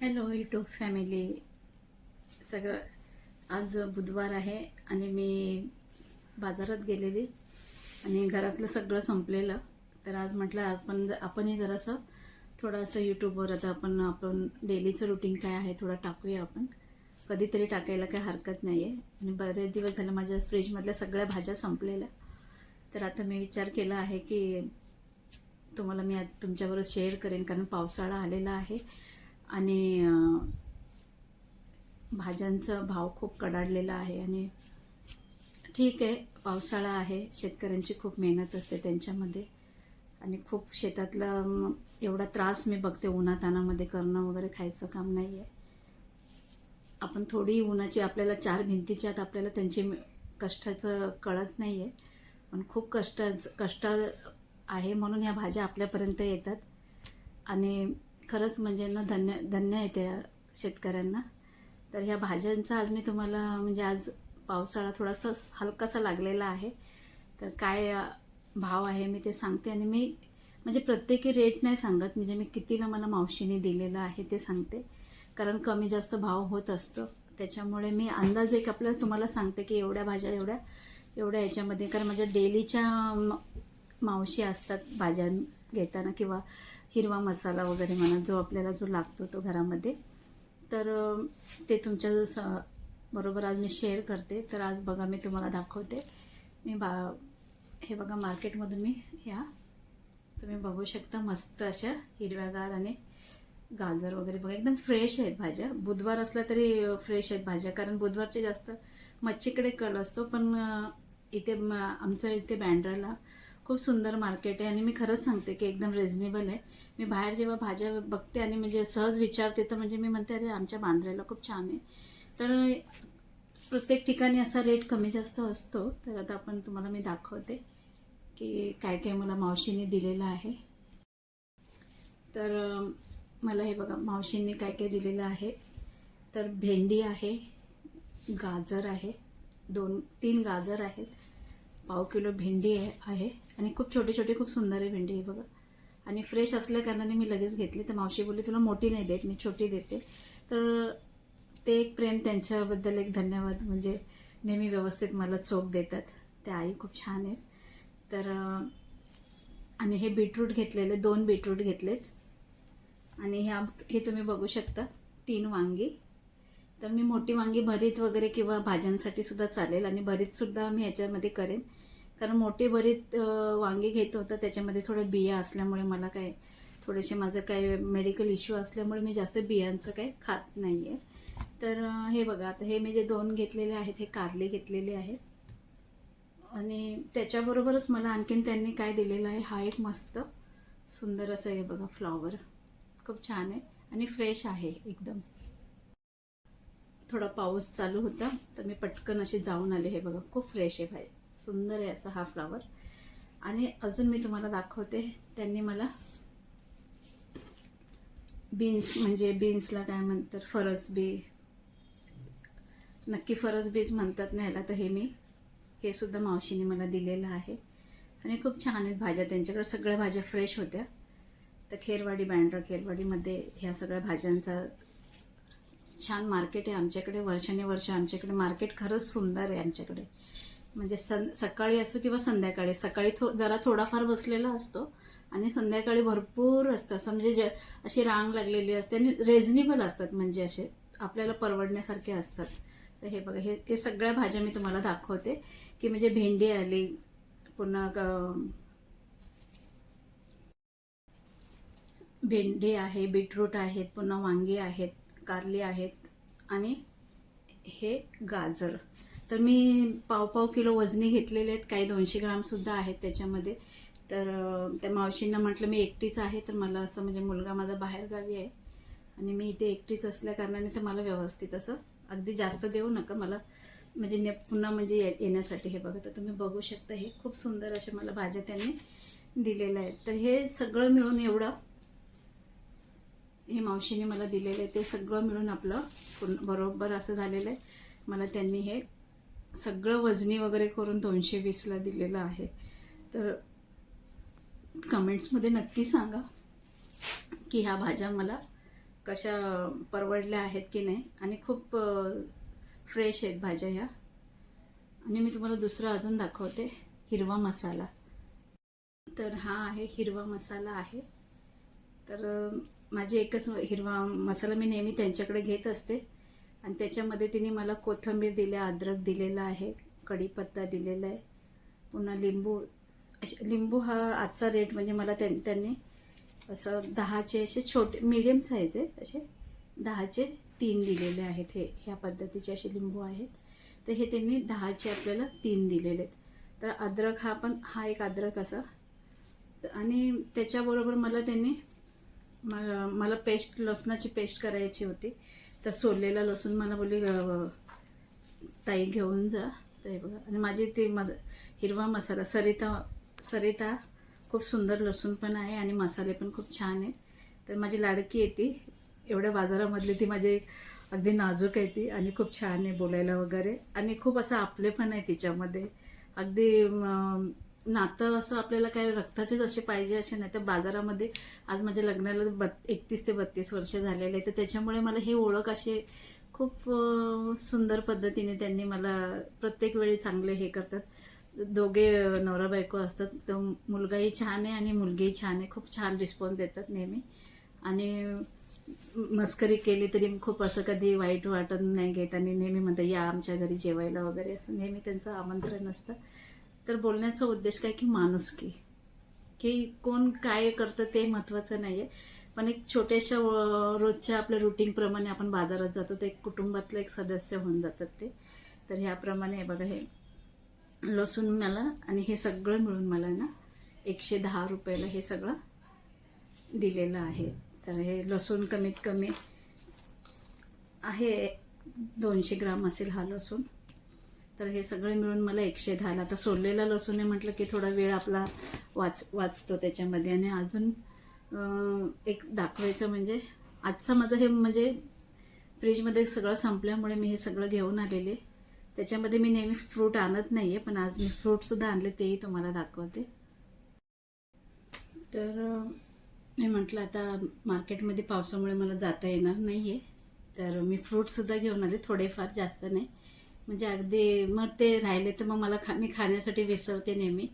Hello YouTube family सगळं आज बुधवार आहे आणि मी बाजारात गेलेली आणि घरातलं सगळं संपलेलं. तर आज म्हटलं आपण आपणही जरासं थोडंसं यूट्यूबवर आता आपण आपण डेलीचं रुटीन काय आहे थोडं टाकूया आपण. कधीतरी टाकायला काही हरकत नाही आहे आणि बरेच दिवस झालं माझ्या फ्रीजमधल्या सगळ्या भाज्या संपलेल्या. तर आता मी विचार केला आहे की तुम्हाला मी तुमच्याबरोबर शेअर करेन कारण पावसाळा आलेला आहे. आणि भाज्यांचं भाज्यांचा भाव खूप कडाडलेला आहे आणि ठीक आहे पावसाळा आहे शेतकऱ्यांची खूप मेहनत असते त्यांच्यामध्ये आणि खूप शेतातला एवढा त्रास मी बघते उन्हातानामध्ये करणं वगैरे खायचं काम नाही आहे आपण थोडी उन्हाची आपल्याला चार भिंतीच्या आत आपल्याला त्यांची कष्टाचं कळत नाही आहे पण खूप कष्टाचं कष्ट आहे म्हणून या भाज्या आपल्यापर्यंत येतात. आणि खरंच म्हणजे ना धन्य धन्य आहे त्या शेतकऱ्यांना. तर ह्या भाज्यांचा आज मी तुम्हाला म्हणजे आज पावसाळा थोडासा हलकासा लागलेला आहे. तर काय भाव आहे मी ते सांगते आणि मी म्हणजे प्रत्येकी रेट नाही सांगत म्हणजे मी कितीला मला मावशीने दिलेलं आहे ते सांगते. कारण कमी जास्त भाव होत असतो. त्याच्यामुळे मी अंदाज एक आपल्याला तुम्हाला सांगते की एवढ्या भाज्या एवढ्या एवढ्या याच्यामध्ये. कारण माझ्या डेलीच्या मावशी असतात भाज्या घेताना किंवा हिरवा मसाला वगैरे म्हणा जो आपल्याला जो लागतो तो घरामध्ये तर ते तुमच्या स बरोबर आज मी शेअर करते. तर आज बघा मी तुम्हाला दाखवते. मी बा हे बघा मार्केटमधून मी ह्या तुम्ही बघू शकता मस्त अशा हिरव्यागार आणि गाजर वगैरे. बघा एकदम फ्रेश आहेत भाज्या. बुधवार असला तरी फ्रेश आहेत भाज्या कारण बुधवारचे जास्त मच्छीकडे कल असतो. पण इथे आमचं इथे बँड्राला खूप सुंदर मार्केट आहे आणि मी खरंच सांगते की एकदम रिजनेबल आहे. मी बाहेर जेव्हा भाज्या बघते आणि म्हणजे सहज विचारते तर म्हणजे मी म्हणते अरे आमच्या बांद्र्याला खूप छान आहे. तर प्रत्येक ठिकाणी असा रेट कमी जास्त असतो. तर आता आपण तुम्हाला मी दाखवते की काय काय मला मावशीने दिलेलं आहे. तर मला हे बघा मावशींनी काय काय दिलेलं आहे. तर भेंडी आहे गाजर आहे दोन तीन गाजर आहेत. पाव किलो भेंडी आहे आहे आणि खूप छोटी छोटी खूप सुंदर आहे भेंडी आहे बघा. आणि फ्रेश असल्या कारणाने मी लगेच घेतली. तर मावशी बोलली तुला मोठी नाही देत मी छोटी देते. तर ते एक प्रेम त्यांच्याबद्दल एक धन्यवाद. म्हणजे नेहमी व्यवस्थित मला चोख देतात. त्या आई खूप छान आहेत. तर आणि हे बीटरूट घेतलेले दोन बीटरूट घेतलेत. आणि ह्या हे तुम्ही बघू शकता तीन वांगी. तर मी मोठी वांगी भरीत वगैरे किंवा भाज्यांसाठी सुद्धा चालेल आणि भरीतसुद्धा मी ह्याच्यामध्ये करेन. कारण मोठी भरीत वांगी घेत होतं त्याच्यामध्ये थोडं बिया असल्यामुळे मला काय थोडेसे माझं काय मेडिकल इश्यू असल्यामुळे मी जास्त बियांचं काही खात नाही आहे तर हे बघा आता हे मी जे दोन घेतलेले आहेत हे कारले घेतलेले आहेत. आणि त्याच्याबरोबरच मला आणखीन त्यांनी काय दिलेलं आहे हा एक मस्त सुंदर असं हे बघा फ्लॉवर. खूप छान आहे आणि फ्रेश आहे एकदम. थोडा पाऊस चालू होता तर मी पटकन अशी जाऊन आले. हे बघा खूप फ्रेश आहे भाई सुंदर आहे असा हा फ्लॉवर आणि अजून मी तुम्हाला दाखवते त्यांनी मला बीन्स म्हणजे बीन्सला काय म्हणतात फरस बी नक्की फरस बीज म्हणतात ना ह्याला तर हे मी हे सुद्धा मावशीने मला दिलेलं आहे. आणि खूप छान आहेत भाज्या त्यांच्याकडे सगळ्या भाज्या फ्रेश होत्या. तर खेरवाडी बँड्रा खेरवाडीमध्ये ह्या सगळ्या भाज्यांचा छान मार्केट आहे आमच्याकडे वर्षानुवर्ष आमच्याकडे. मार्केट खरंच सुंदर आहे आमच्याकडे. म्हणजे सं सकाळी असो किंवा संध्याकाळी सकाळी थो जरा थोडाफार बसलेला असतो आणि संध्याकाळी भरपूर असतं. असं म्हणजे ज अशी रांग लागलेली असते आणि रेझनेबल असतात म्हणजे असे आपल्याला परवडण्यासारखे असतात. तर हे बघा हे हे सगळ्या भाज्या मी तुम्हाला दाखवते. की म्हणजे भेंडी आली पुन्हा ग- भेंडी आहे बीटरूट आहेत पुन्हा वांगी आहेत. कारली आहेत आणि हे गाजर. तर मी पाव पाव किलो वजनी घेतलेले आहेत. काही दोनशे ग्रामसुद्धा आहेत त्याच्यामध्ये. तर त्या मावशींना म्हटलं मी एकटीच आहे. तर मला असं म्हणजे मुलगा माझा बाहेरगावी आहे. आणि मी इथे एकटीच असल्या कारणाने तर मला व्यवस्थित असं अगदी जास्त देऊ नका. मला म्हणजे ने पुन्हा म्हणजे ये- येण्यासाठी हे बघा. तर तुम्ही बघू शकता हे खूप सुंदर असे मला भाज्या त्यांनी दिलेल्या आहेत. तर हे सगळं मिळून एवढं हे मावशीने मला दिलेलं आहे ते सगळं मिळून आपलं पूर्ण बरोबर असं झालेलं आहे. मला त्यांनी हे सगळं वजनी वगैरे करून दोनशे वीसला दिलेलं आहे. तर कमेंट्समध्ये नक्की सांगा की ह्या भाज्या मला कशा परवडल्या आहेत की नाही. आणि खूप फ्रेश आहेत भाज्या ह्या. आणि मी तुम्हाला दुसरं अजून दाखवते हिरवा मसाला. तर हा आहे हिरवा मसाला आहे. तर माझी एकच हिरवा मसाला मी नेहमी त्यांच्याकडे घेत असते. आणि त्याच्यामध्ये तिने मला कोथिंबीर दिल्या अद्रक दिलेला आहे कढीपत्ता दिलेला आहे पुन्हा लिंबू. असे लिंबू हा आजचा रेट म्हणजे मला त्यां त्यांनी असं दहाचे असे छोटे मिडियम साईज आहे असे दहाचे तीन दिलेले आहेत हे ह्या पद्धतीचे असे लिंबू आहेत. तर हे त्यांनी दहाचे आपल्याला तीन दिलेले आहेत. तर अद्रक हा पण हा एक अद्रक असा. आणि त्याच्याबरोबर मला त्यांनी मला मला पेस्ट लसणाची पेस्ट करायची होती. तर सोललेला लसूण मला बोलली ताई घेऊन जा. ताई बघा. आणि माझी ती मज हिरवा मसाला सरिता सरिता खूप सुंदर लसूण पण आहे आणि मसाले पण खूप छान आहेत. तर माझी लाडकी आहे ती. एवढ्या बाजारामधली ती माझी अगदी नाजूक आहे ती आणि खूप छान आहे बोलायला वगैरे. आणि खूप असं आपले पण आहे तिच्यामध्ये. अगदी नातं असं आपल्याला काय रक्ताचेच असे पाहिजे असे नाही. तर बाजारामध्ये आज माझ्या लग्नाला बत् एकतीस ते बत्तीस वर्ष झालेले आहे तर त्याच्यामुळे मला हे ओळख असे खूप सुंदर पद्धतीने त्यांनी मला प्रत्येक वेळी चांगले हे करतात. दोघे नवरा बायको असतात. तर मुलगाही छान आहे आणि मुलगीही छान आहे. खूप छान रिस्पॉन्स देतात नेहमी. आणि मस्करी केली तरी खूप असं कधी वाईट वाटत नाही घेत. आणि नेहमी म्हणतात या आमच्या घरी जेवायला वगैरे असं नेहमी त्यांचं आमंत्रण असतं. तर बोलण्याचा उद्देश काय की माणुसकी की कोण काय करतं ते महत्त्वाचं नाही आहे पण एक छोट्याशा रोजच्या आपल्या रुटीनप्रमाणे आपण बाजारात जातो ते एक कुटुंबातलं एक सदस्य होऊन जातात ते. तर ह्याप्रमाणे बघा हे लसूण मला आणि हे सगळं मिळून मला ना एकशे दहा रुपयाला हे सगळं दिलेलं आहे. तर हे लसूण कमीत कमी आहे दोनशे ग्राम असेल हा लसूण. तर हे सगळे मिळून मला एकशे दहाला आता सोललेला लसूण आहे म्हटलं की थोडा वेळ आपला वाच वाचतो त्याच्यामध्ये. आणि अजून एक दाखवायचं म्हणजे आजचा माझं हे म्हणजे फ्रीजमध्ये सगळं संपल्यामुळे मी हे सगळं घेऊन आलेले. त्याच्यामध्ये मी नेहमी फ्रूट आणत नाही आहे पण आज मी फ्रूटसुद्धा आणले तेही तुम्हाला दाखवते. तर मी म्हटलं आता मार्केटमध्ये पावसामुळे मला जाता येणार नाही आहे तर मी फ्रूटसुद्धा घेऊन आले थोडेफार जास्त नाही. म्हणजे अगदी मग ते राहिले तर मग मला खा मी खाण्यासाठी विसरते नेहमी.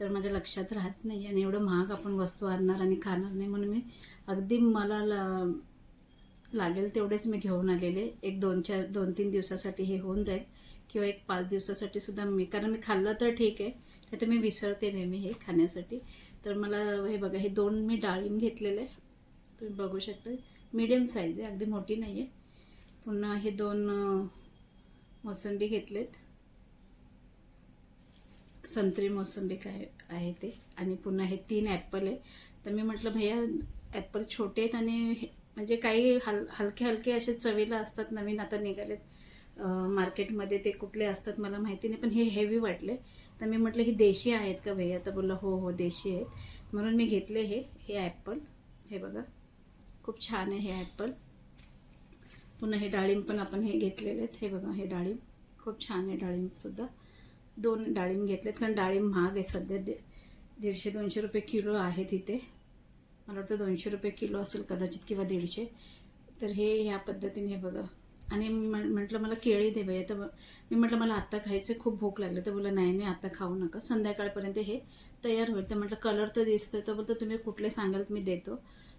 तर माझ्या लक्षात राहत नाही आणि एवढं महाग आपण वस्तू आणणार आणि खाणार नाही म्हणून मी अगदी मला ला लागेल तेवढेच मी घेऊन आलेले. एक दोन चार दोन तीन दिवसासाठी हे होऊन जाईल किंवा एक पाच दिवसासाठी सुद्धा मी कारण मी खाल्लं तर ठीक आहे नाही तर मी विसरते नेहमी हे खाण्यासाठी. तर मला हे बघा हे दोन मी डाळिंब घेतलेले. तुम्ही बघू शकता मीडियम साईज आहे अगदी मोठी नाही आहे पुन्हा हे दोन मोसंबी घेतलेत. संत्री मोसंबी काय आहे ते. आणि पुन्हा हे तीन ॲपल आहे. तर मी म्हटलं भैया ॲपल छोटे आहेत आणि हे- म्हणजे काही हल हलके हलके असे चवीला असतात नवीन आता निघालेत. मार्केटमध्ये ते कुठले असतात मला माहिती नाही पण हे हेवी वाटले. तर मी म्हटलं ही देशी आहेत का भैया? तर बोलला हो हो देशी आहेत. म्हणून मी घेतले हे हे ॲपल. हे बघा खूप छान आहे हे ॲपल. पुन्हा हे डाळिंब पण आपण हे घेतलेले आहेत. हे बघा हे डाळिंब. खूप छान आहे डाळिंबसुद्धा दोन डाळिंब घेतलेत कारण डाळिंब महाग आहे सध्या. दे दीडशे दोनशे रुपये किलो आहे तिथे. मला वाटतं दोनशे रुपये किलो असेल कदाचित किंवा दीडशे. तर हे ह्या पद्धतीने हे बघा. आणि म्हटलं मला केळी दे बाई. तर मी म्हटलं मला आत्ता खायचं खूप भूक लागली. तर बोला नाही नाही आत्ता खाऊ नका. संध्याकाळपर्यंत हे तयार होईल. तर म्हटलं कलर तर दिसतोय. तर बोलतो तुम्ही कुठले सांगाल मी देतो.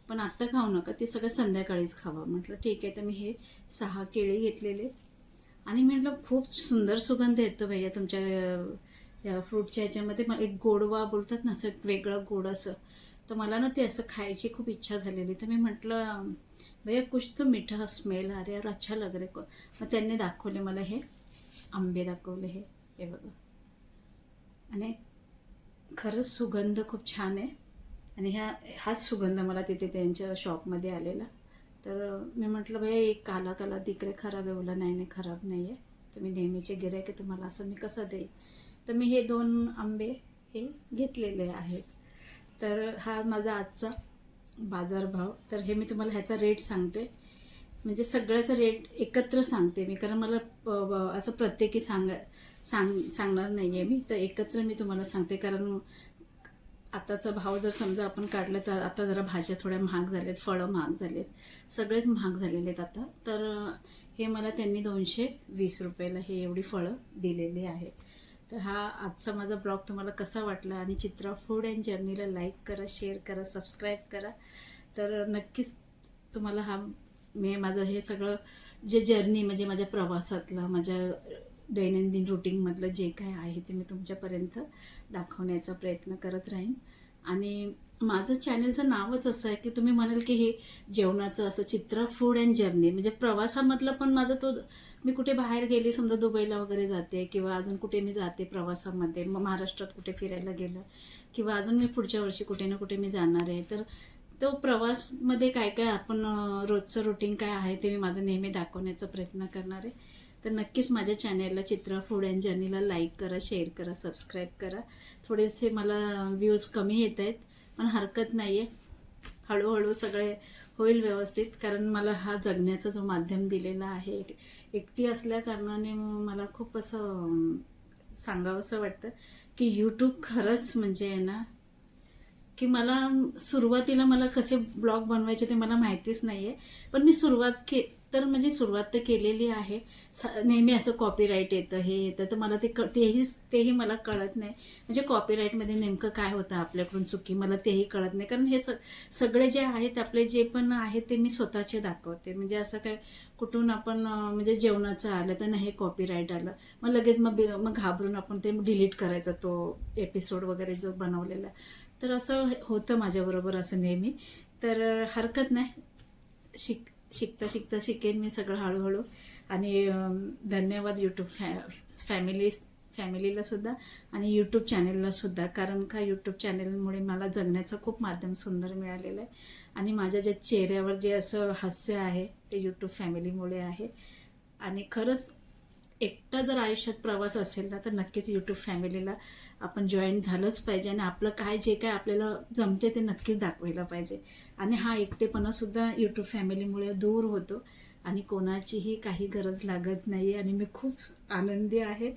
पण आत्ता खाऊ नका. ते सगळं संध्याकाळीच खावं. म्हटलं ठीक आहे. तर मी हे सहा केळी घेतलेले. आणि म्हटलं खूप सुंदर सुगंध येतो भैया तुमच्या या फ्रूटच्या ह्याच्यामध्ये. मला एक गोडवा बोलतात ना असं एक वेगळं गोड असं. तर मला ना ते असं खायची खूप इच्छा झालेली. तर मी म्हटलं भैया कुछ तो मिठा स्मेल अरे रहा और अच्छा लग रे को मग त्यांनी दाखवले मला हे आंबे दाखवले हे हे बघा. आणि खरंच सुगंध खूप छान आहे. आणि ह्या हाच सुगंध मला तिथे त्यांच्या शॉपमध्ये आलेला. तर मी म्हटलं भैया एक काला काला तिकडे खराब आहे बोला नाही नाही खराब नाही आहे. तुम्ही नेहमीचे गिरायक आहे तुम्हाला असं मी कसं देईन? तर मी हे दोन आंबे हे घेतलेले आहेत. तर हा माझा आजचा बाजारभाव तर हे मी तुम्हाला ह्याचा रेट सांगते. म्हणजे सगळ्याचा रेट एकत्र सांगते मी कारण मला प- असं प्रत्येकी सांग सांग सांगणार नाही आहे मी. तर एकत्र मी तुम्हाला सांगते कारण आताचा भाव जर समजा आपण काढला तर आता जरा भाज्या थोड्या महाग झाल्यात फळं महाग झालेत. सगळेच महाग झालेले आहेत आता. तर हे मला त्यांनी दोनशे वीस रुपयाला हे एवढी फळं दिलेली आहेत. तर हा आजचा माझा ब्लॉग तुम्हाला कसा वाटला आणि चित्रा फूड अँड जर्नीला लाईक करा शेअर करा सबस्क्राईब करा. तर नक्कीच तुम्हाला हा मी माझं हे सगळं जे जर्नी म्हणजे माझ्या प्रवासातलं माझ्या दैनंदिन रुटीनमधलं जे काय आहे ते मी तुमच्यापर्यंत दाखवण्याचा प्रयत्न करत राहीन. आणि माझं चॅनलचं नावच असं आहे की तुम्ही म्हणाल की हे जेवणाचं असं चित्रा फूड अँड जर्नी म्हणजे प्रवासामधलं पण माझं तो मी कुठे बाहेर गेले समजा दुबईला वगैरे जाते किंवा अजून कुठे मी जाते प्रवासामध्ये मग महाराष्ट्रात कुठे फिरायला गेलं किंवा अजून मी पुढच्या वर्षी कुठे ना कुठे मी जाणार आहे तर तो प्रवासमध्ये काय काय आपण रोजचं रुटीन काय आहे ते मी माझं नेहमी दाखवण्याचा प्रयत्न करणार आहे. तर नक्कीच माझ्या चॅनेलला चित्रा फूड अँड जर्नीला लाईक करा शेअर करा सबस्क्राईब करा. थोडेसे मला व्ह्यूज कमी येत आहेत पण हरकत नाही आहे हळूहळू सगळे होईल व्यवस्थित कारण मला हा जगण्याचा जो माध्यम दिलेला आहे एकटी असल्या कारणाने मला खूप असं सांगावंसं वाटतं की यूट्यूब खरंच म्हणजे आहे ना की मला सुरुवातीला मला कसे ब्लॉग बनवायचे ते मला माहितीच नाही आहे पण मी सुरुवात के तर म्हणजे सुरुवात तर केलेली आहे. स नेहमी असं कॉपीराईट येतं हे येतं. तर मला ते क तेही तेही मला कळत नाही. म्हणजे कॉपीराईटमध्ये नेमकं काय होतं आपल्याकडून चुकी? मला तेही कळत नाही. कारण हे स सगळे जे आहेत आपले जे पण आहे ते मी स्वतःचे दाखवते. म्हणजे असं काय कुठून आपण म्हणजे जेवणाचं आलं तर नाही हे कॉपीराईट आलं. मग लगेच मग मग घाबरून आपण ते डिलीट करायचं तो एपिसोड वगैरे जो बनवलेला. तर असं होतं माझ्याबरोबर असं नेहमी. तर हरकत नाही. शिक शिकता शिकता शिकेन मी सगळं हळूहळू. आणि धन्यवाद यूट्यूब फॅ फॅमिली फॅमिलीला सुद्धा आणि यूट्यूब चॅनेलला सुद्धा. कारण का यूट्यूब चॅनेलमुळे मला जगण्याचं खूप माध्यम सुंदर मिळालेलं आहे. आणि माझ्या ज्या चेहऱ्यावर जे असं हास्य आहे ते यूट्यूब फॅमिलीमुळे आहे. आणि खरंच एकटा जर आयुष्यात प्रवास असेल ना तर नक्कीच यूट्यूब फॅमिलीला आपण जॉईन झालंच पाहिजे आणि आपलं काय जे काय आपल्याला जमते ते नक्कीच दाखवायला पाहिजे. आणि हा एकटेपणासुद्धा यूट्यूब फॅमिलीमुळे दूर होतो आणि कोणाचीही काही गरज लागत नाही आणि मी खूप आनंदी आहे.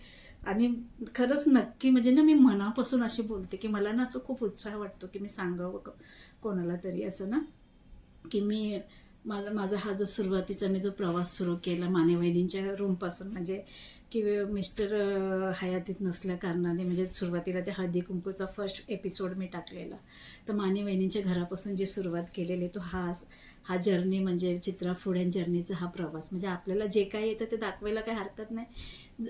आणि खरंच नक्की म्हणजे ना मी मनापासून अशी बोलते की मला ना असं खूप उत्साह वाटतो की मी सांगावं कोणाला तरी असं ना की मी माझा माझा हा जो सुरुवातीचा मी जो प्रवास सुरू केला माने वहिनींच्या रूमपासून म्हणजे की मिस्टर हयातीत नसल्या कारणाने म्हणजे सुरुवातीला ते हळदी कुंकूचा फर्स्ट एपिसोड मी टाकलेला. तर माने वहिनींच्या घरापासून जी सुरुवात केलेली तो हा हा जर्नी म्हणजे चित्रा फूड अँड जर्नीचा हा प्रवास. म्हणजे आपल्याला जे काही येतं ते दाखवायला काही हरकत नाही.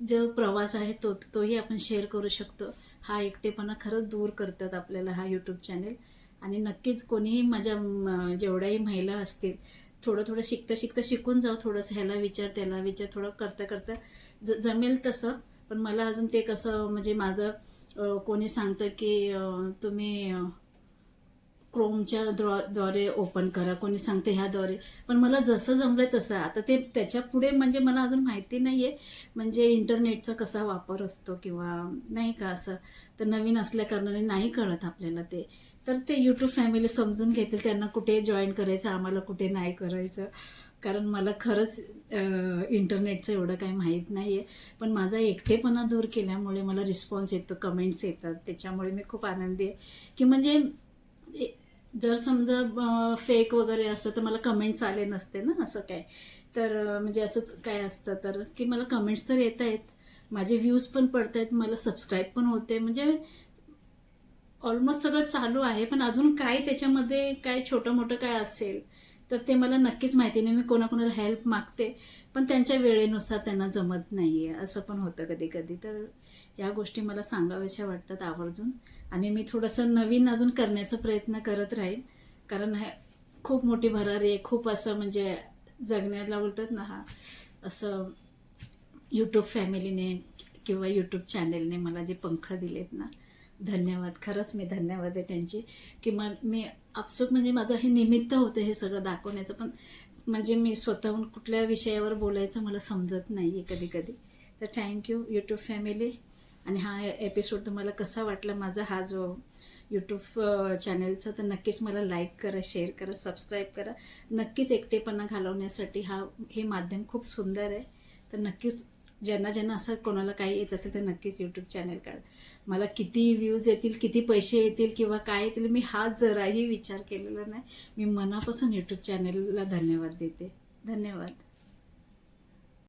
जो प्रवास आहे तो तोही आपण शेअर करू शकतो. हा एकटेपणा खरंच दूर करतात आपल्याला हा यूट्यूब चॅनेल आणि नक्कीच कोणीही माझ्या जेवढ्याही महिला असतील थोडं थोडं शिकता शिकता शिकून जाऊ थोडंसं ह्याला विचार त्याला विचार थोडं करता करता ज जमेल तसं. पण मला अजून ते कसं म्हणजे माझं कोणी सांगतं की तुम्ही क्रोमच्या द्वा द्वारे ओपन करा. कोणी सांगते ह्याद्वारे पण मला जसं जमलं तसं. आता ते त्याच्या पुढे म्हणजे मला अजून माहिती नाही आहे म्हणजे इंटरनेटचा कसा वापर असतो किंवा नाही का असं. तर नवीन असल्या कारणाने नाही कळत आपल्याला ते. तर ते यूट्यूब फॅमिली समजून घेतील त्यांना कुठे जॉईन करायचं आम्हाला कुठे नाही करायचं. कारण मला खरंच इंटरनेटचं एवढं काही माहीत नाही आहे पण माझा एकटेपणा दूर केल्यामुळे मला रिस्पॉन्स येतो कमेंट्स येतात. त्याच्यामुळे मी खूप आनंदी आहे. की म्हणजे जर समजा फेक वगैरे असतं तर मला कमेंट्स आले नसते ना असं काय. तर म्हणजे असंच काय असतं तर की मला कमेंट्स तर येत आहेत माझे व्ह्यूज पण पडत आहेत मला सबस्क्राईब पण होते म्हणजे ऑलमोस्ट सगळं चालू आहे पण अजून काय त्याच्यामध्ये काय छोटं मोठं काय असेल तर ते मला नक्कीच माहिती नाही. मी कोणाकोणाला हेल्प मागते पण त्यांच्या वेळेनुसार त्यांना जमत नाही आहे असं पण होतं कधी कधी तर या गोष्टी मला सांगाव्याशा वाटतात आवर्जून. आणि मी थोडंसं नवीन अजून करण्याचा प्रयत्न करत राहीन. कारण हे खूप मोठी भरारी आहे. खूप असं म्हणजे जगण्याला बोलतात ना हा असं यूट्यूब फॅमिलीने किंवा यूट्यूब चॅनेलने मला जे पंख दिलेत ना धन्यवाद. खरंच मी धन्यवाद आहे त्यांचे. की मी आपसूक म्हणजे माझं हे निमित्त होतं हे सगळं दाखवण्याचं पण म्हणजे मी स्वतःहून कुठल्या विषयावर बोलायचं मला समजत नाही आहे कधी कधी तर थँक्यू यूट्यूब फॅमिली आणि हा एपिसोड तुम्हाला कसा वाटला माझा हा जो यूट्यूब चॅनलचा तर नक्कीच मला लाईक करा शेअर करा सबस्क्राईब करा. नक्कीच एकटेपणा घालवण्यासाठी हा हे माध्यम खूप सुंदर आहे. तर नक्कीच ज्यांना ज्यांना असं कोणाला काही येत असेल तर नक्कीच यूट्यूब चॅनल काढ मला किती व्ह्यूज येतील किती पैसे येतील किंवा काय येतील मी हा जराही विचार केलेला नाही. मी मनापासून यूट्यूब चॅनलला धन्यवाद देते. धन्यवाद.